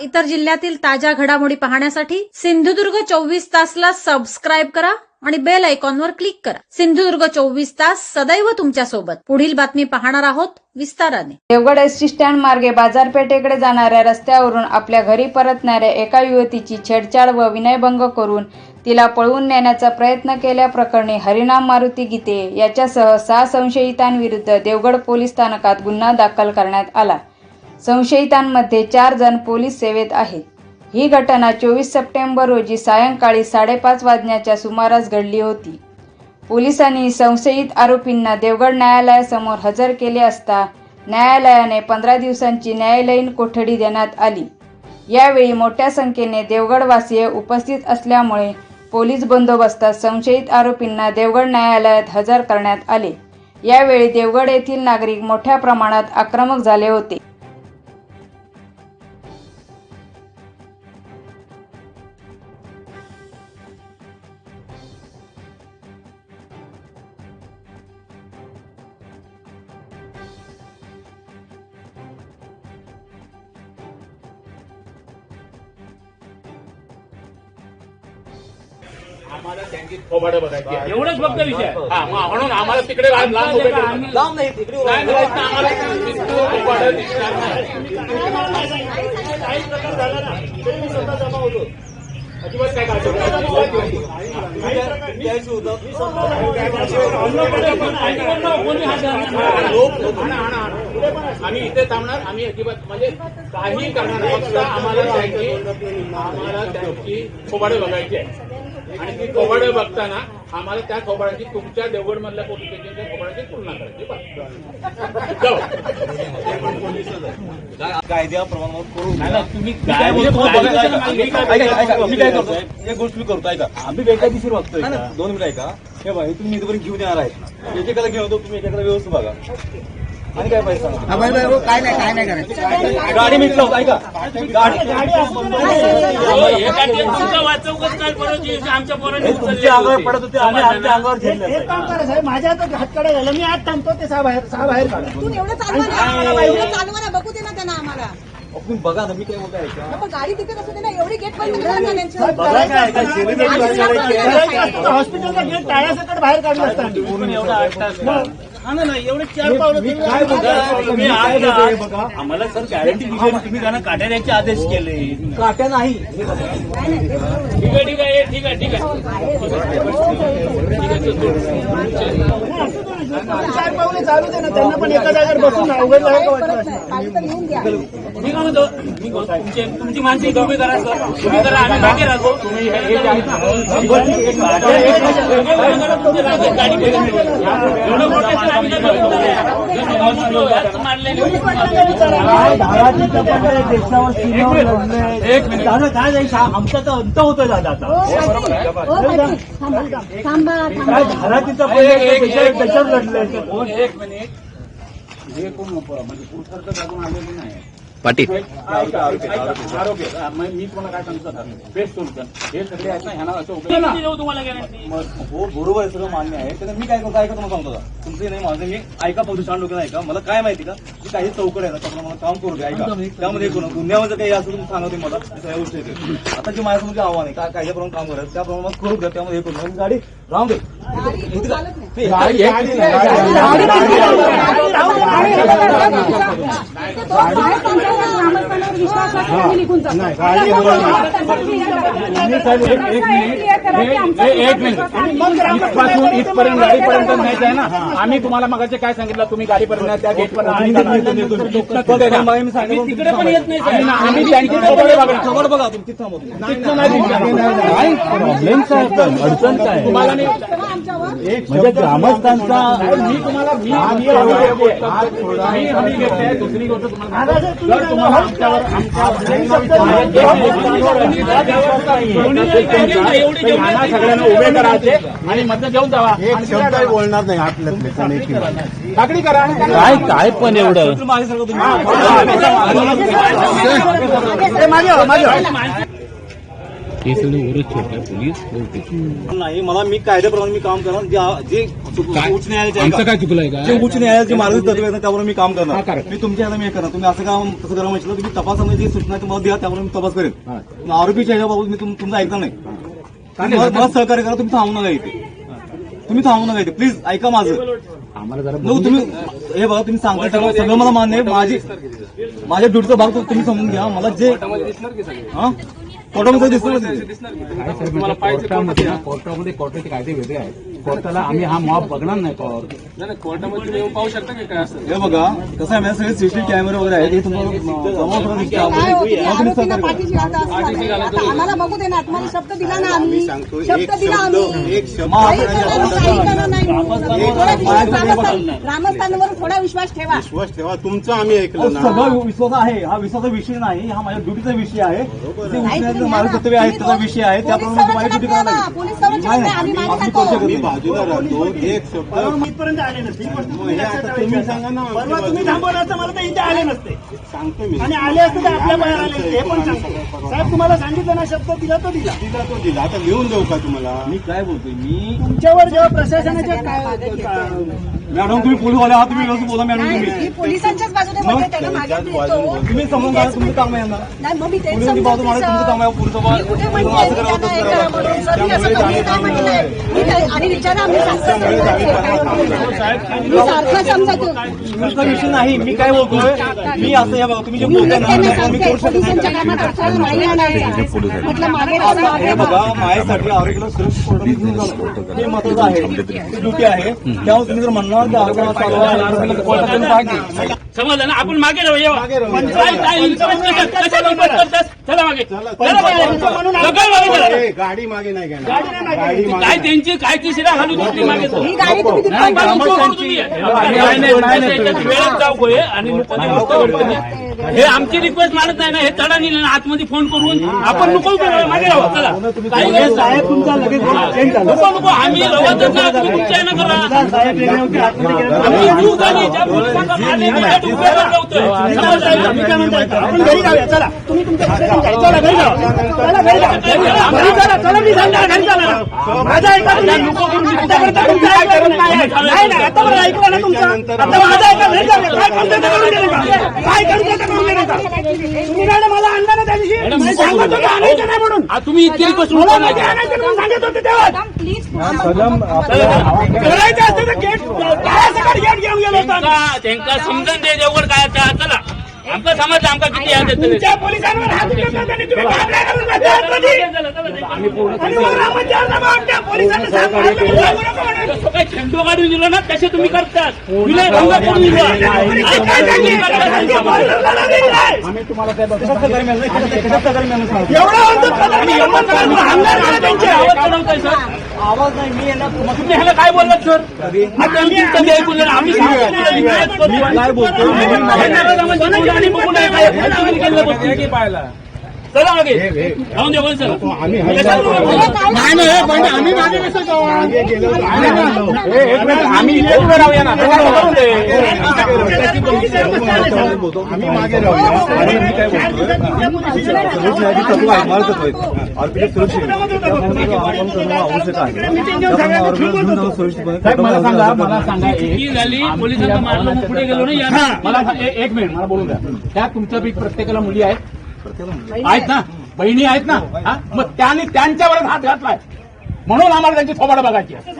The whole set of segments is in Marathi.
इतर जिल्ह्यातील ताज्या घडामोडी पाहण्यासाठी सिंधुदुर्ग चोवीस तासला सबस्क्राईब करा आणि बेल आयकॉनवर क्लिक करा. सिंधुदुर्ग चोवीस तास सदैव तुमच्यासोबत पुढील बातमी पाहणार आहोत विस्ताराने. देवगड एस टी स्टँड मार्गे बाजारपेठेकडे जाणाऱ्या रस्त्यावरून आपल्या घरी परतणाऱ्या एका युवतीची छेडछाड व विनयभंग करून तिला पळवून नेण्याचा प्रयत्न केल्याप्रकरणी हरिनाम मारुती गीते याच्यासह सहा संशयितांविरुद्ध देवगड पोलीस स्थानकात गुन्हा दाखल करण्यात आला. संशयितांमध्ये चार जण पोलीस सेवेत आहेत. ही घटना चोवीस सप्टेंबर रोजी सायंकाळी साडेपाच वाजण्याच्या सुमारास घडली होती. पोलिसांनी संशयित आरोपींना देवगड न्यायालयासमोर हजर केले असता न्यायालयाने पंधरा दिवसांची न्यायालयीन कोठडी देण्यात आली. यावेळी मोठ्या संख्येने देवगडवासीय उपस्थित असल्यामुळे पोलीस बंदोबस्तात संशयित आरोपींना देवगड न्यायालयात हजर करण्यात आले. यावेळी देवगड येथील नागरिक मोठ्या प्रमाणात आक्रमक झाले होते. आम्हाला त्यांची थोबाडं बघायची आहे. एवढंच फक्त विषय आहे. हा मग म्हणून आम्हाला तिकडे लांब लांब उभे करू नका. लांब नाही तिकडे उभं नाही, राहा. नाही, नाही, आम्हाला थोबाडं दिसणार नाही. अजिबात काय काळजी. कोणी धरणार नाही. आम्ही इथे थांबणार आम्ही अजिबात म्हणजे काही करणार नाही. फक्त आम्हाला त्यांची आम्हाला त्यांची थोबाडं बघायची आहे आणि ती थोबाडं बघताना आम्हाला त्या थोबाडाची तुमच्या देवगड मधल्या पोलीस स्टेशनच्या थोबाडाची तुलना करायची बस. जाऊ. कायद्याप्रमाणे करू नाही, नाही, तुम्ही काय बोलतो? मी काय करतो? एक गोष्ट मी करतो ऐका. आम्ही बेकायदेशीर वागतोय दोन मिनिटं ऐका. हे हे तुम्ही इथपर्यंत घेऊन येणार आहेत. एकेकाला घेऊन तुम्ही एकेकाला व्यवस्थित बघा. आणि काय पाहिजे सांगा काय नाही काय नाही करायचं गाडी मिटलं ऐका. गाडी एका टेम तुमचा वाचवकच काय परवाची? आमच्या पोरांनी तुमच्या अंगावर पडत होते आम्ही आमच्या अंगावर झेलले एक काम करा साहेब. माझ्या हातात हातकडे झालं. मी आत थांबतो ते सहा बाहेर सहा बाहेर एवढं चालवा ना एवढं चालवा ना. बघू दे ना त्यांना आम्हाला. बघा ना मी काय गाडी तिथे कसं दे ना. एवढी गेट बंद हॉस्पिटलचा गेट टाळ्यासकट बाहेर काढलं असतं. एवढा आठ तास एवढे चार पावलं. आम्हाला सर गॅरंटी दिली तुम्ही त्यांना काट्या द्यायचे आदेश केले. काट्या नाही. ठीक आहे ठीक आहे ठीक आहे ठीक आहे. चार पावले चालू दे ना त्यांना पण एका जागेवर बसून अवघड का वाटलं तुमची तुमची माणसं इथे उभी करा सर तुम्ही करा आम्ही मागे राहतो तुम्ही हे- हे सीमेवर लढले. दादा काय जाईल आमचा तर अंत होतोय दादा आता हो. हो. थांबा थांबा काय थांबा धाराची एक मिनिट. हे कोण? म्हणजे पुरुषार्थ जागून आलेले नाही. पाटील मी तुम्हाला काय सांगतो बेस्ट सोल्युशन हे सगळे आहेत ना ह्यांना असं हो बरोबर आहे सगळं मान्य आहे तर मी काय करतो ऐका तुम्हाला सांगतो तुमचं नाही माझं मी ऐका प्रदूषण लोक ऐका मला काय माहिती का की काही चौकड आहे ना मला काम करू द्या ऐका त्यामध्ये गुन्ह्यामध्ये काही असं तुम्ही सांगा मला सगळ्या गोष्टी येते आता जे माझ्यासमोर जे आव्हान आहे काय कायद्याप्रमाणे काम करायचं त्याप्रमाणे करू द्या त्यामध्ये हे करू गाडी राहून दे इथे काय- नाही, गाडी- गाडी- तो बाहेर थांबला, ग्रामस्थांवर विश्वास वाटतो, तुम्ही निघून जा. नाही, गाडी आता हलवणार मग तुम्ही साहेब, एक- एक मिनिट. इथपासून इथपर्यंत गाडीपर्यंत न्यायचं आहे ना आम्ही तुम्हाला मगाचे काय सांगितलं? तुम्ही गाडीपर्यंत त्या गेटपर्यंत आम्ही त्यांची समोर बघा. प्रॉब्लेम अडचण काय तुम्हाला म्हणजे ग्रामस्थांचा मी तुम्हाला मी. दुसरी गोष्ट तुम्हाला आमच्यावर आमच्या सगळ्यांना उभे करायचे आणि मत घेऊन जावा एक शब्द बोलणार नाही आपल्यातले काकडी करा काय काय पण एवढं माझे सगळं तुम्ही मागे मागे नाही मला मी कायद्याप्रमाणे मी काम करणार जे जे उच्च न्यायालयाचे आमचं? काय चुकलं आहे का? जे उच्च न्यायालयाचे मार्गदर्शक तत्व आहेत ना, त्यावर मी काम हा, करणार correct. मी तुमच्या ह्याला मी हे करणार. तुम्ही असं काम तसं करा म्हटलं तुम्ही तपासामध्ये जी सूचना तुम्हाला द्या त्यावर मी तपास करेन. हा. पण आरोपीच्या ह्याच्याबाबत मी तुम- तुमचं ऐकणार नाही. मला मला सहकार्य करा तुम्ही थांबू नका इथे. तुम्ही थांबू नका इथे. प्लीज ऐका माझं. आम्हाला जरा तुम्ही हे बघा तुम्ही सांगता सगळं सगळं मला मान्य आहे. माझी माझ्या ड्युटीचा भाग तो तुम्ही समजून घ्या. मला जे हा? दिसणार कोर्टामध्ये ना, कोर्टामध्ये कोर्टाचे कायदे वेगळे आहेत? कोर्टाला आम्ही हा मॉब बघणार नाही कोर्ट हे बघा कसं आहे माझ्या सगळे सीसीटीव्ही कॅमेरे वगैरे आहेत हे तुम्हाला दिसते काय आम्हाला. बघू दे ना आत्माने शब्द दिला ना आम्ही. शब्द दिला आम्ही. थोडा विश्वास रामस्थान- रामस्थानावर थोडा विश्वास ठेवा. विश्वास ठेवा तुमचं आम्ही ऐकलं ना. सगळा विश्वास आहे हा विश्वासाचा विषय नाही हा माझ्या ड्युटीचा विषय आहे. मार्गदर्शक आहेत त्याचा विषय आहे त्याप्रमाणे पोलीस माझी ड्युटी करायला आम्ही. करू शकत. बाजूला राहतो एक शब्द. इथपर्यंत आले नसते. ही गोष्ट तुम्ही हे लक्षात आता ठेवायची. तुम्ही सांगा ना आमच्या परवा तुम्ही बाजूला. थांबवलं असतं मला तर इथे आले नसते. सांगतो मी. आणि आले असते तर आपल्या बाहेर आले असते हे पण सांगतो. साहेब तुम्हाला सांगितलं ना शब्द दिला तो दिला. दिला तो दिला. आता लिहून देऊ का तुम्हाला? मी काय बोलतोय? मी तुमच्यावर जेव्हा प्रशासनाच्या काय मॅडम तुम्ही पोलीसवाले आहात तुम्ही व्यवस्थित बोला मॅडम नाही, ही तुम्ही पोलिसांच्याच बाजूने मग म्हणजे मागे. तुम्ही समजून घ्या तुमचं काम आहे यांना. नाही मग मी तेच पोलिसांची बाजू समजते, मांडा, तुमचं काम आहे, पोलीस मी कुठे असं म्हणते? करा, त्यांना तसं हे करा. करा म्हणून. सर, मी असं कधी काय म्हटलंय? मी काय- आणि विचारा आम्ही सारखं मी सारखं समजतो तुमचा विषय नाही मी काय बोलतोय? मी असं हे बघा तुम्ही जे बोलताय ना मी सांगते. करू शकत पोलिसांच्या नाही कामात अडथळा नाही आणायचा. म्हटलं मागे आता बसा, मागे हे बसा. बघा माझ्यासाठी आरोग्याला सुरक्षित हे महत्वाचं आहे. ड्युटी आहे. त्यामुळे तुम्ही जर म्हणणार समजलं ना आपण मागे राहू चला मागे चला मागे. गाडी नाही काय त्यांची काय ती शिरा घालू दुसरी मागे तो. ही गाडी तुम्ही नाही, तिथपर्यंत ग्रामस्थांची- पोहोचवा. तुम्ही. नाही, नाही, नाही, नाही, त्याची वेळच जाऊ आणि. हे आमची रिक्वेस्ट मानत नाही ना हे तडा नेलं ना आतमध्ये फोन करून आपण नको मागे राहू चला काही नाही. साहेब तुमचा लगेच चेंज झाला नको नको आम्ही रवतच ना तुम्ही तुमच्या यानं करा साहेब वेगळे होते आतमध्ये गेले. आम्ही चूक झाली ज्या पोलिसांना मारले त्यासाठी उभे राहतोय. समजलं? मी काय म्हणतो ऐका. आपण घरी जाऊया चला तुम्ही तुमच्या घरी जाऊया. चला घरी जाऊ चला घरी जाऊ घरी चला चला मी सांगणार घरी चला माझा ऐका तुम्ही आतापर्यंत तुमचं ऐकलं नाही. नाही नाही आता बरं ऐकलं ना तुमचं आता माझा ऐका घरी जाऊया काय ते करून गेले का काय ते तुम्ही मॅडम मला आणलं ना त्या दिवशी. मी सांगत होतो आणायचं नाही म्हणून. आ, तुम्ही इतकी रिक्वेस्ट मला मध्ये आणायचं म्हणून सांगत होते तेव्हा. प्लीज करायचं असतं तर गेट काय सकाळी गेट घेऊन गेलो होतो आम्ही. त्यांका त्यांका समजून दे जेवढ काय चला. आमका समजलं आमका किती याद. तुमच्या पोलिसांवर हात तुम्ही आतमध्ये. आणि पोलिसांना सांगू नका म्हणून. काही झेंडू काढून दिलो ना तसे तुम्ही करतात विनय भंग करून दिलो आणि काय सांगितलं? काय? नाही? एवढं होतं हल्ला. आवाज चढवताय, सर. आवाज नाही मी यांना तुम्ही ह्याला काय बोललात सर? आम्ही कधी ऐकून नाही. आम्ही काय बोलतो हे म्हणजे. हे आम्ही. चला मागे राहून दे बोल चला आम्ही आम्ही मागे कसं जाऊ आम्ही ना. आम्ही मागे राहूया आणि मी काय आहेत सुरक्षित आपण करणं आवश्यक आहे सुरक्षितपणे मला सांगा मला सांगा झाली पोलिसांना मारलं मग पुढे गेलो ना या मला एक मिनिट मला बोलून द्या त्या तुमच्या पैकी प्रत्येकाला मुली आहेत आहेत ना बहिणी आहेत ना मग त्यांनी त्यांच्यावरच हात घातलाय म्हणून आम्हाला त्यांची थोबाड बघायची आहे.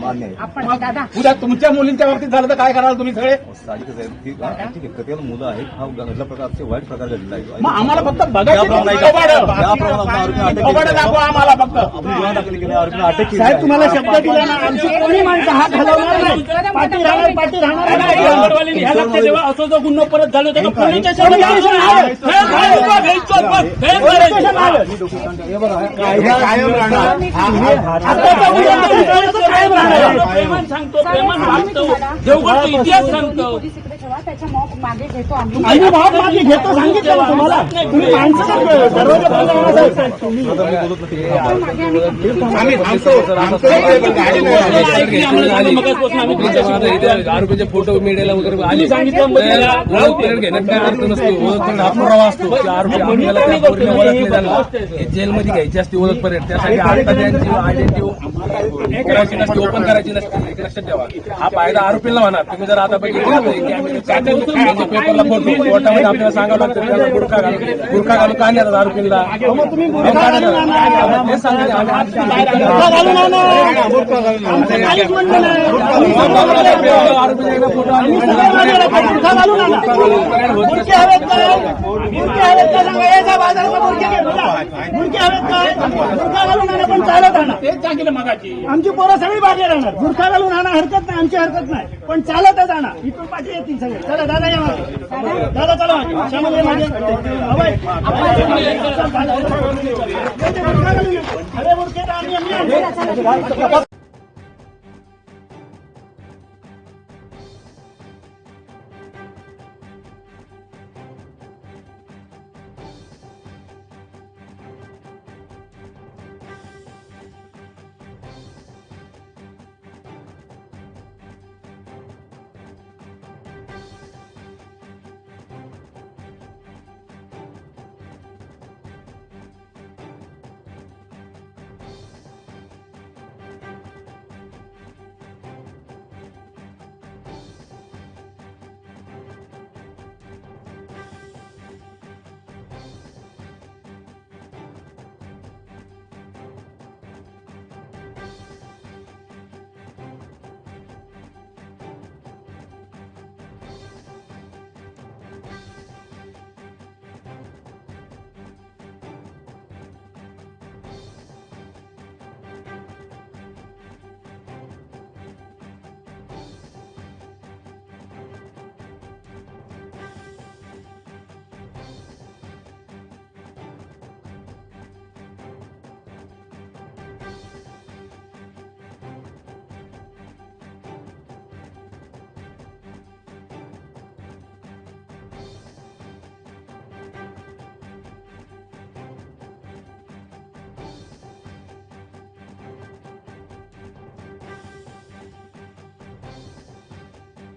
मान्य आहे. आपण दादा. उद्या तुमच्या मुलींच्या बाबतीत झालं तर काय कराल तुम्ही सगळे? साहजिकच आहे. प्रत्येकाला मुलं आहेत. हा घडल्या प्रकारचे वाईट प्रकार घडलेला आहे मग आम्हाला फक्त बघायची थोबाड. थोबाड दाखवा आम्हाला फक्त. साहेब. तुम्हाला शब्द दिला ना आमची कोणी माणसं हात हलवणार नाही. पाठी राहणार पाठी राहणार नाही. गडवालीने ह्या लक्षात ठेवा. असं जो गुन्हा परत झालो पोलीस आलं. सांगतो देवगडचा इतिहास सांगतो त्याच्या मग मागे घेतो आम्ही मागे घेतो सांगितलं ना तुम्हाला तुम्ही माणसं तर दरवाजा बंद करण्यासाठी तुम्ही मागे आम्ही आम्ही थांबतो थांबतो गाडी आरोपीचे फोटो मीडियाला वगैरे आले घेण्यात काय अर्थ नसतो ओळख हा पुरावा असतो की आरोपी आपल्याला त्या पोरीने ओळखले त्यांना हे जेलमध्ये घ्यायची असते ओळख पिरियड त्यासाठी आता त्यांची आयडेंटिटी करायची नसते ओपन करायची नसते हे लक्षात ठेवा हा फायदा आरोपीला होणार तुम्ही जर आता बघितलं त्यांच्या पेपरला फोटो कोर्टामध्ये आपल्याला सांगावं लागतं त्याला गुडखा घालून गुडखा घालून का नाही दारू तुम्ही आमची पोरं सगळी बागे राहणार. गुरखा घालून आणा हरकत नाही आमची हरकत नाही. पण चालतच आणा. इथून पाठी येतील सगळे. चला दादा या मागे. दादा चला. श्यामल ये मागे अभय. अरे